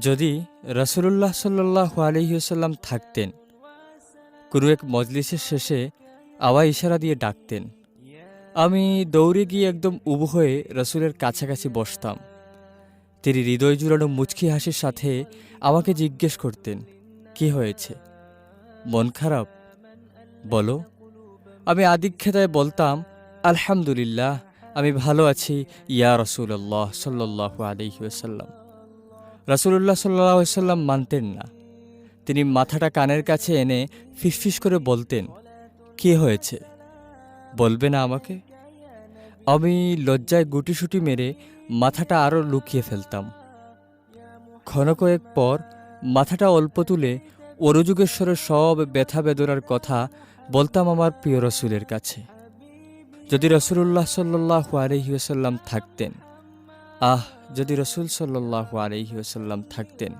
যদি রসুল্লাহ সাল্লাহ আলহিউসাল্লাম থাকতেন, কোনো এক মজলিসের শেষে আওয়া ইশারা দিয়ে ডাকতেন, আমি দৌড়ে গিয়ে একদম উবু হয়ে রসুলের কাছাকাছি বসতাম। তিনি হৃদয় জুড়ানো মুচকি হাসির সাথে আমাকে জিজ্ঞেস করতেন, কি হয়েছে? মন খারাপ? বলো। আমি আদিক্ষেতায় বলতাম, আলহামদুলিল্লাহ। আমি ভালো আছি, ইয়া রসুল্লাহ সাল্লাহ আলহিউসাল্লাম রসুল্লাহ সাল্লাহ সাল্লাম মানতেন না। তিনি মাথাটা কানের কাছে এনে ফিসফিস করে বলতেন, কি হয়েছে? বলবে না আমাকে? আমি লজ্জায় গুটিসুটি মেরে মাথাটা আরও লুকিয়ে ফেলতাম। ক্ষণ কয়েক পর মাথাটা অল্প তুলে অরুযুগেশ্বরের সব ব্যথা বেদনার কথা বলতাম আমার প্রিয় রসুলের কাছে। যদি রসুল্লাহ সাল্লাহ আলহিউসাল্লাম থাকতেন আহ যদি রসুল সাল্লাহ আলহিউসাল্লাম থাকতেন